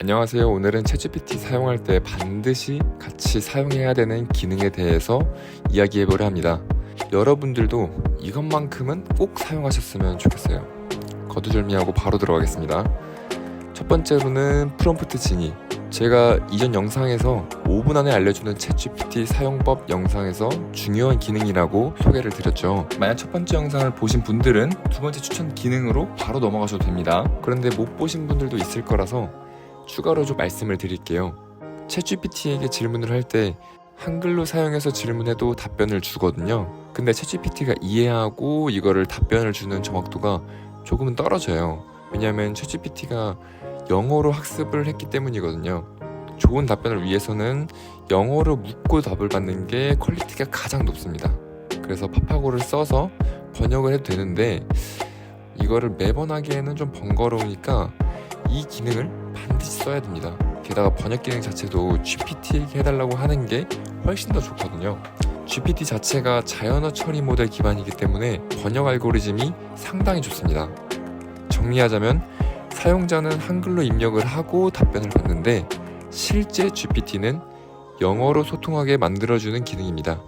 안녕하세요. 오늘은 챗GPT 사용할 때 반드시 같이 사용해야 되는 기능에 대해서 이야기해 보려 합니다. 여러분들도 이것만큼은 꼭 사용하셨으면 좋겠어요. 거두절미하고 바로 들어가겠습니다. 첫 번째로는 프롬프트 진위. 제가 이전 영상에서 5분 안에 알려주는 챗GPT 사용법 영상에서 중요한 기능이라고 소개를 드렸죠. 만약 첫 번째 영상을 보신 분들은 두 번째 추천 기능으로 바로 넘어가셔도 됩니다. 그런데 못 보신 분들도 있을 거라서 추가로 좀 말씀을 드릴게요. 챗GPT에게 질문을 할 때 한글로 사용해서 질문해도 답변을 주거든요. 근데 챗GPT가 이해하고 이거를 답변을 주는 정확도가 조금은 떨어져요. 왜냐하면 챗GPT가 영어로 학습을 했기 때문이거든요. 좋은 답변을 위해서는 영어로 묻고 답을 받는 게 퀄리티가 가장 높습니다. 그래서 파파고를 써서 번역을 해도 되는데 이거를 매번 하기에는 좀 번거로우니까 이 기능을 반드시 써야 됩니다. 게다가 번역 기능 자체도 GPT에게 해달라고 하는 게 훨씬 더 좋거든요. GPT 자체가 자연어 처리 모델 기반이기 때문에 번역 알고리즘이 상당히 좋습니다. 정리하자면 사용자는 한글로 입력을 하고 답변을 받는데 실제 GPT는 영어로 소통하게 만들어주는 기능입니다.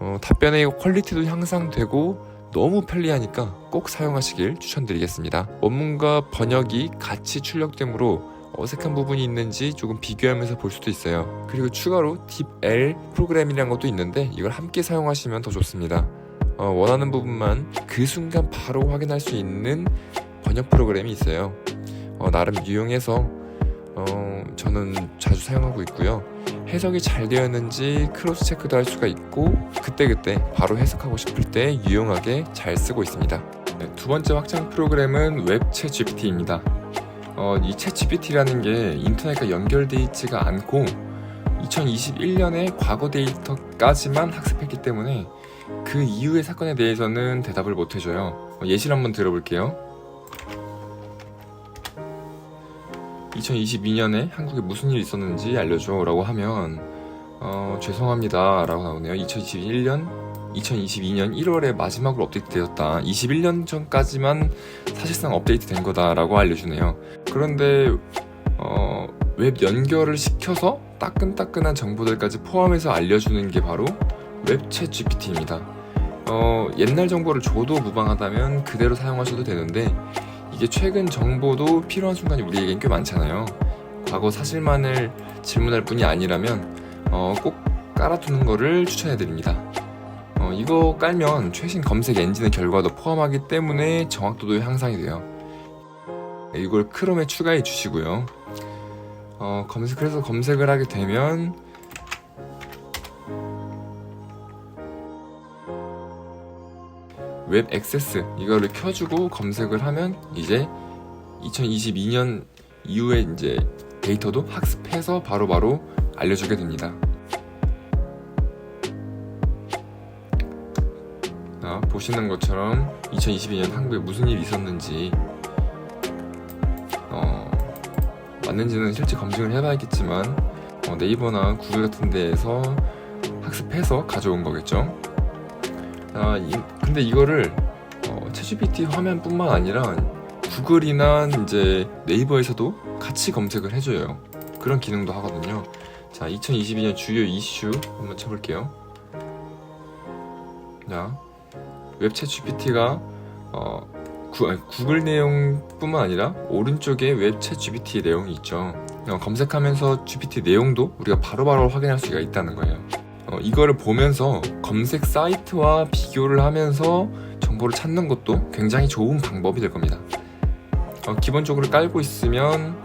어, 답변의 퀄리티도 향상되고 너무 편리하니까 꼭 사용하시길 추천드리겠습니다. 원문과 번역이 같이 출력되므로 어색한 부분이 있는지 조금 비교하면서 볼 수도 있어요. 그리고 추가로 딥L 프로그램이라는 것도 있는데 이걸 함께 사용하시면 더 좋습니다. 어, 원하는 부분만 그 순간 바로 확인할 수 있는 번역 프로그램이 있어요. 어, 나름 유용해서 어, 저는 자주 사용하고 있고요. 해석이 잘 되었는지 크로스 체크도 할 수가 있고 그때그때 바로 해석하고 싶을 때 유용하게 잘 쓰고 있습니다. 네, 두 번째 확장 프로그램은 웹챗 GPT입니다. 어, 이 챗GPT라는 게 인터넷과 연결되어 있지가 않고 2021년의 과거 데이터까지만 학습했기 때문에 그 이후의 사건에 대해서는 대답을 못 해줘요. 어, 예시를 한번 들어볼게요. 2022년에 한국에 무슨 일이 있었는지 알려줘 라고 하면 어, 죄송합니다 라고 나오네요. 2021년 2022년 1월에 마지막으로 업데이트 되었다. 21년 전까지만 사실상 업데이트 된 거다 라고 알려주네요. 그런데 어, 웹 연결을 시켜서 따끈따끈한 정보들까지 포함해서 알려주는 게 바로 웹챗 GPT입니다. 어, 옛날 정보를 줘도 무방하다면 그대로 사용하셔도 되는데 이게 최근 정보도 필요한 순간이 우리에겐 꽤 많잖아요. 과거 사실만을 질문할 뿐이 아니라면 어, 꼭 깔아두는 거를 추천해드립니다. 어, 이거 깔면 최신 검색 엔진의 결과도 포함하기 때문에 정확도도 향상이 돼요. 이걸 크롬에 추가해 주시고요. 어, 검색, 그래서 검색을 하게 되면 웹 액세스 이거를 켜주고 검색을 하면 이제 2022년 이후에 이제 데이터도 학습해서 바로바로 알려주게 됩니다. 자, 보시는 것처럼 2022년 한국에 무슨 일이 있었는지 어, 맞는지는 실제 검증을 해봐야겠지만 어, 네이버나 구글 같은 데에서 학습해서 가져온 거겠죠. 아, 이, 근데 이거를 어, 챗GPT 화면뿐만 아니라 구글이나 이제 네이버에서도 같이 검색을 해줘요. 그런 기능도 하거든요. 자, 2022년 주요 이슈 한번 쳐볼게요. 자, 웹챗 GPT가 어, 구, 아니, 구글 내용뿐만 아니라 오른쪽에 웹챗 GPT 내용이 있죠. 어, 검색하면서 GPT 내용도 우리가 바로바로 확인할 수가 있다는 거예요. 어, 이거를 보면서 검색 사이트와 비교를 하면서 정보를 찾는 것도 굉장히 좋은 방법이 될 겁니다. 어, 기본적으로 깔고 있으면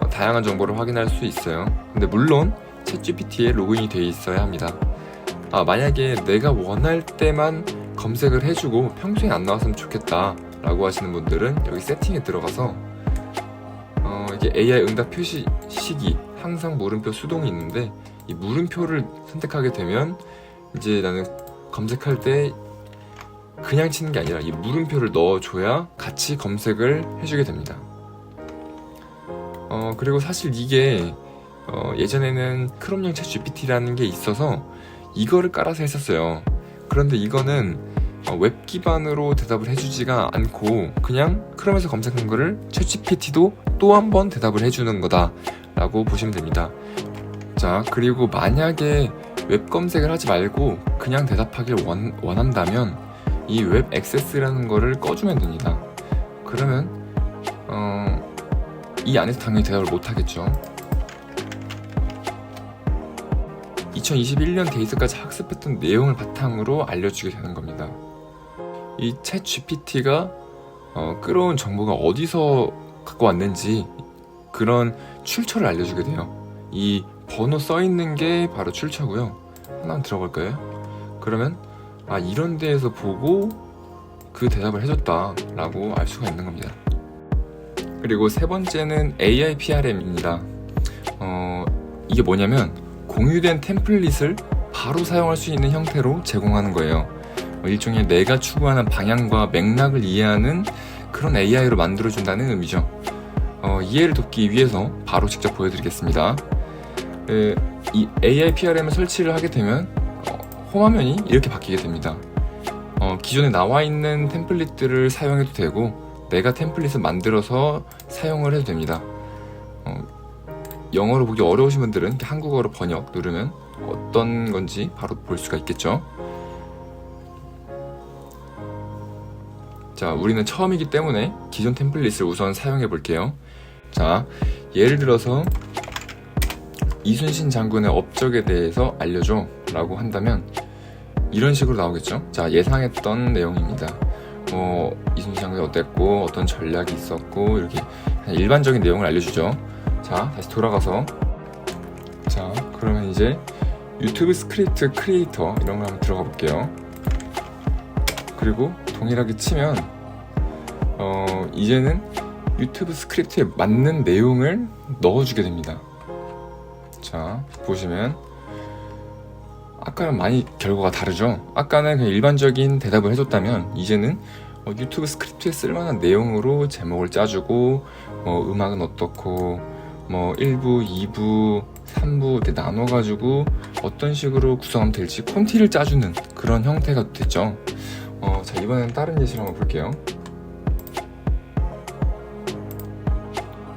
어, 다양한 정보를 확인할 수 있어요. 근데 물론 챗GPT에 로그인이 되어 있어야 합니다. 아, 만약에 내가 원할 때만 검색을 해주고 평소에 안 나왔으면 좋겠다 라고 하시는 분들은 여기 세팅에 들어가서 어, 이게 AI 응답 표시 시기 항상 물음표 수동이 있는데 이 물음표를 선택하게 되면 이제 나는 검색할 때 그냥 치는 게 아니라 이 물음표를 넣어줘야 같이 검색을 해주게 됩니다. 어, 그리고 사실 이게 어, 예전에는 크롬용 챗 GPT라는 게 있어서 이거를 깔아서 했었어요. 그런데 이거는 어, 웹 기반으로 대답을 해주지가 않고 그냥 크롬에서 검색한 거를 챗 GPT도 또 한 번 대답을 해주는 거다라고 보시면 됩니다. 자, 그리고 만약에 웹 검색을 하지 말고 그냥 대답하길 원, 원한다면 이 웹 액세스라는 거를 꺼주면 됩니다. 그러면 어, 이 안에서 당연히 대답을 못 하겠죠. 2021년 데이터까지 학습했던 내용을 바탕으로 알려주게 되는 겁니다. 이 챗 GPT가 어, 끌어온 정보가 어디서 갖고 왔는지 그런 출처를 알려주게 돼요. 이 번호 써 있는 게 바로 출처고요. 하나 들어볼까요? 그러면 아 이런 데에서 보고 그 대답을 해줬다라고 알 수가 있는 겁니다. 그리고 세 번째는 AI PRM입니다. 어, 이게 뭐냐면 공유된 템플릿을 바로 사용할 수 있는 형태로 제공하는 거예요. 어, 일종의 내가 추구하는 방향과 맥락을 이해하는 그런 AI로 만들어준다는 의미죠. 어, 이해를 돕기 위해서 바로 직접 보여드리겠습니다. 에, 이 AI PRM을 설치를 하게 되면 어, 홈화면이 이렇게 바뀌게 됩니다. 어, 기존에 나와 있는 템플릿들을 사용해도 되고 내가 템플릿을 만들어서 사용을 해도 됩니다. 어, 영어로 보기 어려우신 분들은 한국어로 번역 누르면 어떤 건지 바로 볼 수가 있겠죠. 자, 우리는 처음이기 때문에 기존 템플릿을 우선 사용해 볼게요. 자, 예를 들어서 이순신 장군의 업적에 대해서 알려줘 라고 한다면 이런 식으로 나오겠죠. 자, 예상했던 내용입니다. 뭐, 이순신 장군이 어땠고, 어떤 전략이 있었고, 이렇게 일반적인 내용을 알려주죠. 자, 다시 돌아가서. 자, 그러면 이제 유튜브 스크립트 크리에이터 이런 걸 한번 들어가 볼게요. 그리고 동일하게 치면, 어, 이제는 유튜브 스크립트에 맞는 내용을 넣어주게 됩니다. 자, 보시면 아까랑 많이 결과가 다르죠? 아까는 그냥 일반적인 대답을 해줬다면 이제는 어, 유튜브 스크립트에 쓸만한 내용으로 제목을 짜주고 뭐 음악은 어떻고 뭐 1부, 2부, 3부 이렇게 나눠가지고 어떤 식으로 구성하면 될지 콘티를 짜주는 그런 형태가 됐죠. 어, 자 이번엔 다른 예시를 한번 볼게요.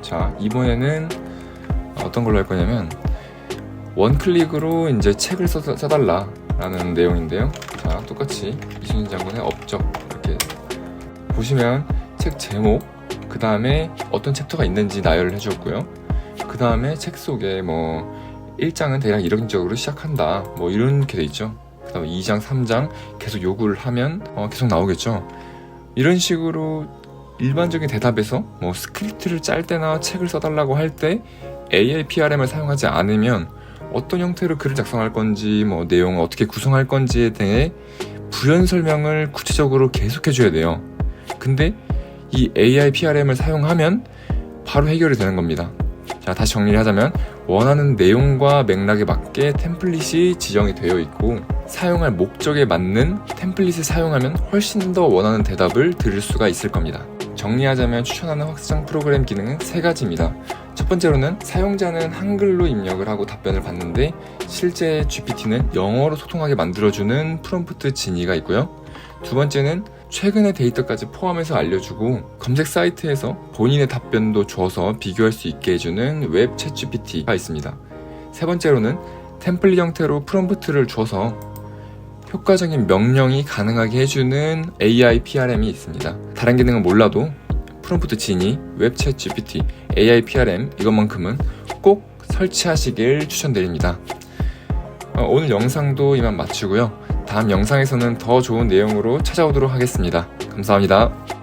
자 이번에는 어떤 걸로 할 거냐면 원클릭으로 이제 책을 써, 써달라라는 내용인데요. 자, 똑같이 이순신 장군의 업적 이렇게 보시면 책 제목, 그 다음에 어떤 챕터가 있는지 나열을 해주었고요. 그 다음에 책 속에 뭐 1장은 대략 이런 식으로 시작한다. 뭐 이렇게 돼 있죠. 그 다음에 2장, 3장 계속 요구를 하면 어, 계속 나오겠죠. 이런 식으로 일반적인 대답에서 뭐 스크립트를 짤 때나 책을 써달라고 할 때 AI PRM을 사용하지 않으면 어떤 형태로 글을 작성할 건지, 뭐 내용을 어떻게 구성할 건지에 대해 부연 설명을 구체적으로 계속해 줘야 돼요. 근데 이 AI PRM을 사용하면 바로 해결이 되는 겁니다. 자, 다시 정리를 하자면 원하는 내용과 맥락에 맞게 템플릿이 지정이 되어 있고 사용할 목적에 맞는 템플릿을 사용하면 훨씬 더 원하는 대답을 들을 수가 있을 겁니다. 정리하자면 추천하는 확장 프로그램 기능은 세 가지입니다. 첫 번째로는 사용자는 한글로 입력을 하고 답변을 받는데 실제 GPT는 영어로 소통하게 만들어주는 프롬프트 진이가 있고요. 두 번째는 최근의 데이터까지 포함해서 알려주고 검색 사이트에서 본인의 답변도 줘서 비교할 수 있게 해주는 웹 챗 GPT가 있습니다. 세 번째로는 템플릿 형태로 프롬프트를 줘서 효과적인 명령이 가능하게 해주는 AI PRM이 있습니다. 다른 기능은 몰라도 프롬프트 지니, 웹챗 GPT, AI PRM 이것만큼은 꼭 설치하시길 추천드립니다. 어, 오늘 영상도 이만 마치고요. 다음 영상에서는 더 좋은 내용으로 찾아오도록 하겠습니다. 감사합니다.